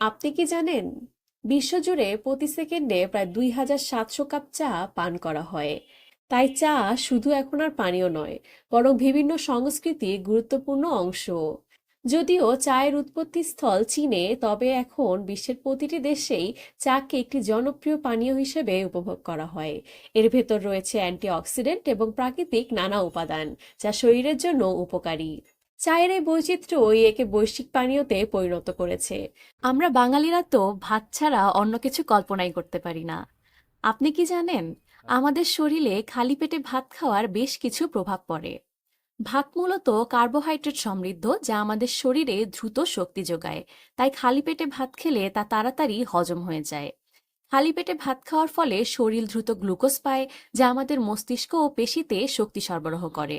আপনি কি জানেন? বিশ্বজুড়ে প্রতি সেকেন্ডে প্রায় দুই হাজার সাতশো কাপ চা পান করা হয়। তাই চা শুধু এখন আর পানীয় নয়, বরং বিভিন্ন সংস্কৃতির গুরুত্বপূর্ণ অংশ। যদিও চায়ের উৎপত্তিস্থল চীনে, তবে এখন বিশ্বের প্রতিটি দেশেই চাকে একটি জনপ্রিয় পানীয় হিসেবে উপভোগ করা হয়। এর ভেতর রয়েছে অ্যান্টিঅক্সিডেন্ট এবং প্রাকৃতিক নানা উপাদান, যা শরীরের জন্য উপকারী। চায়ের এই বৈচিত্র্যই একে বৈশ্বিক পানীয়তে পরিণত করেছে। আমরা বাঙালিরা তো ভাত ছাড়া অন্য কিছু কল্পনাই করতে পারি না। আপনি কি জানেন, আমাদের শরীরে খালি পেটে ভাত খাওয়ার বেশ কিছু প্রভাব পড়ে। ভাত মূলত কার্বোহাইড্রেট সমৃদ্ধ যা আমাদের শরীরে দ্রুত শক্তি যোগায়, তাই খালি পেটে ভাত খেলে তা তাড়াতাড়ি হজম হয়ে যায়। খালি পেটে ভাত খাওয়ার ফলে শরীর দ্রুত গ্লুকোজ পায়, যা আমাদের মস্তিষ্ক ও পেশিতে শক্তি সরবরাহ করে।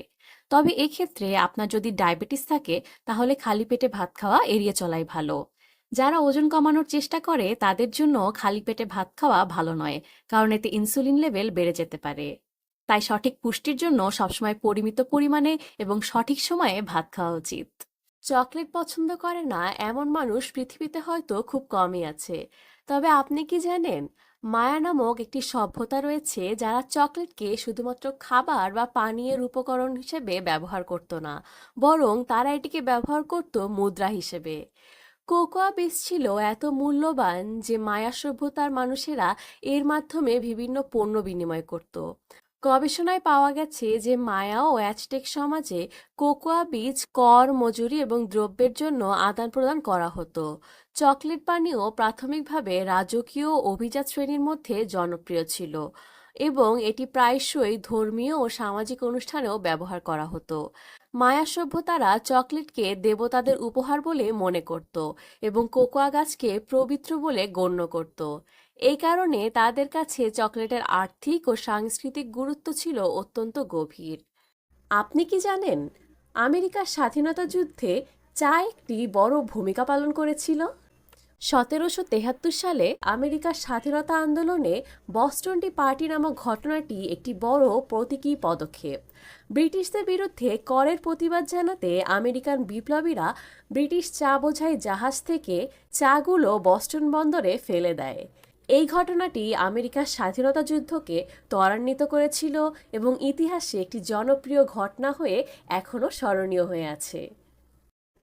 তবে এক্ষেত্রে আপনার যদি ডায়াবেটিস থাকে, তাহলে খালি পেটে ভাত খাওয়া এড়িয়ে চলাই ভালো। যারা ওজন কমানোর চেষ্টা করে, তাদের জন্য খালি পেটে ভাত খাওয়া ভালো নয়, কারণ এতে ইনসুলিন লেভেল বেড়ে যেতে পারে। তাই সঠিক পুষ্টির জন্য সবসময় পরিমিত পরিমাণে এবং সঠিক সময়ে ভাত খাওয়া উচিত। চকলেট পছন্দ করে না, এমন মানুষ পৃথিবীতে হয়তো খুব কমই আছে। তবে আপনি কি জানেন, মায়া নামক একটি সভ্যতা রয়েছে যারা চকলেটকে শুধুমাত্র খাবার বা পানীয়ের উপকরণ হিসেবে ব্যবহার করত না, বরং তারা এটিকে ব্যবহার করত মুদ্রা হিসেবে। কোকোয়া বীজ ছিল এত মূল্যবান যে মায়া সভ্যতার মানুষেরা এর মাধ্যমে বিভিন্ন পণ্য বিনিময় করত। গবেষণায় পাওয়া গেছে যে মায়া ও অ্যাজটেক সমাজে কোকোয়া, বীজ, কর, মজুরি এবং দ্রব্যের জন্য আদান প্রদান করা হতো। চকলেট পানীয় প্রাথমিকভাবে রাজকীয় অভিজাত শ্রেণির মধ্যে জনপ্রিয় ছিল এবং এটি প্রায়শই ধর্মীয় ও সামাজিক অনুষ্ঠানেও ব্যবহার করা হতো। মায়া সভ্যতারা চকলেটকে দেবতাদের উপহার বলে মনে করত এবং কোকোয়া গাছকে পবিত্র বলে গণ্য করত। এই কারণে তাদের কাছে চকলেটের আর্থিক ও সাংস্কৃতিক গুরুত্ব ছিল অত্যন্ত গভীর। আপনি কি জানেন, আমেরিকার স্বাধীনতা যুদ্ধে চা একটি বড় ভূমিকা পালন করেছিল? সতেরোশো তেহাত্তর সালে আমেরিকার স্বাধীনতা আন্দোলনে বস্টন টি পার্টি নামক ঘটনাটি একটি বড় প্রতীকী পদক্ষেপ। ব্রিটিশদের বিরুদ্ধে করের প্রতিবাদ জানাতে আমেরিকান বিপ্লবীরা ব্রিটিশ চা বোঝাই জাহাজ থেকে চাগুলো বস্টন বন্দরে ফেলে দেয়। এই ঘটনাটি আমেরিকার স্বাধীনতা যুদ্ধকে ত্বরান্বিত করেছিল এবং ইতিহাসে একটি জনপ্রিয় ঘটনা হয়ে এখনও স্মরণীয় হয়ে আছে।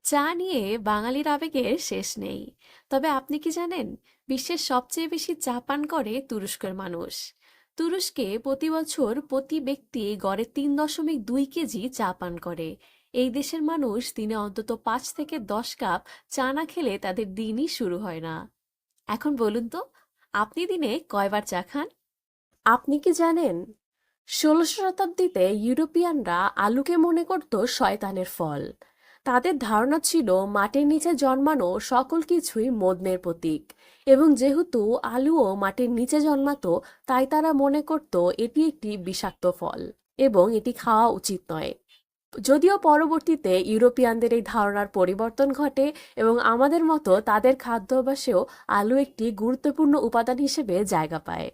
চা নিয়ে বাঙালির আবেগের শেষ নেই। তবে আপনি কি জানেন, বিশ্বের সবচেয়ে বেশি চা পান করে তুরস্কের মানুষ। তুরস্কে প্রতি বছর প্রতি ব্যক্তি গড়ে তিন দশমিক দুই কেজি চা পান করে। এই দেশের মানুষ দিনে অন্তত পাঁচ থেকে দশ কাপ চা না খেলে তাদের দিনই শুরু হয় না। এখন বলুন তো আপনি দিনে কয়বার চা খান? আপনি কি জানেন, ষোলোশো শতাব্দীতে ইউরোপিয়ানরা আলুকে মনে করত শয়তানের ফল। তাদের ধারণা ছিল মাটির নিচে জন্মানো সকল কিছুই মদনের প্রতীক এবং যেহেতু আলুও মাটির নিচে জন্মাতো, তাই তারা মনে করত এটি একটি বিষাক্ত ফল এবং এটি খাওয়া উচিত নয়। যদিও পরবর্তীতে ইউরোপিয়ানদের এই ধারণার পরিবর্তন ঘটে এবং আমাদের মতো তাদের খাদ্যাভ্যাসেও আলু একটি গুরুত্বপূর্ণ উপাদান হিসেবে জায়গা পায়।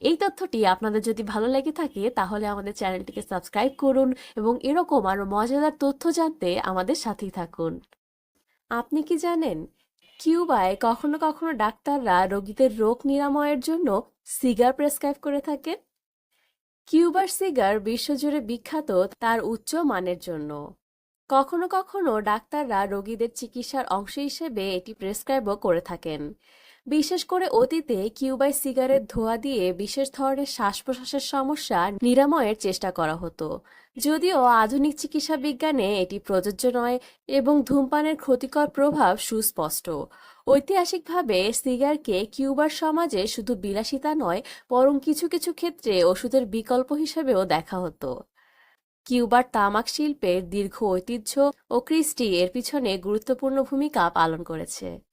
এই তথ্যটি আপনাদের যদি ভালো লেগে থাকে, তাহলে আমাদের চ্যানেলটিকে সাবস্ক্রাইব করুন এবং এরকম আরও মজাদার তথ্য জানতে আমাদের সাথেই থাকুন। আপনি কি জানেন, কিউবায় কখনো কখনো ডাক্তাররা রোগীদের রোগ নিরাময়ের জন্য সিগার প্রেসক্রাইব করে থাকেন? কিউবার সিগার বিশ্বজুড়ে বিখ্যাত তার উচ্চ মানের জন্য। কখনো কখনো ডাক্তাররা রোগীদের চিকিৎসার অংশ হিসেবে এটি প্রেসক্রাইবও করে থাকেন। বিশেষ করে অতীতে কিউবায় সিগারেট ধোয়া দিয়ে বিশেষ ধরনের শ্বাস প্রশ্বাসের সমস্যা নিরাময়ের চেষ্টা করা হতো। যদিও আধুনিক চিকিৎসা বিজ্ঞানে এটি প্রযোজ্য নয় এবং ধূমপানের ক্ষতিকর প্রভাব সুস্পষ্ট। ঐতিহাসিকভাবে সিগারকে কিউবার সমাজে শুধু বিলাসিতা নয়, বরং কিছু কিছু ক্ষেত্রে ওষুধের বিকল্প হিসেবেও দেখা হতো। কিউবার তামাক শিল্পের দীর্ঘ ঐতিহ্য ও কৃষ্টি এর পিছনে গুরুত্বপূর্ণ ভূমিকা পালন করেছে।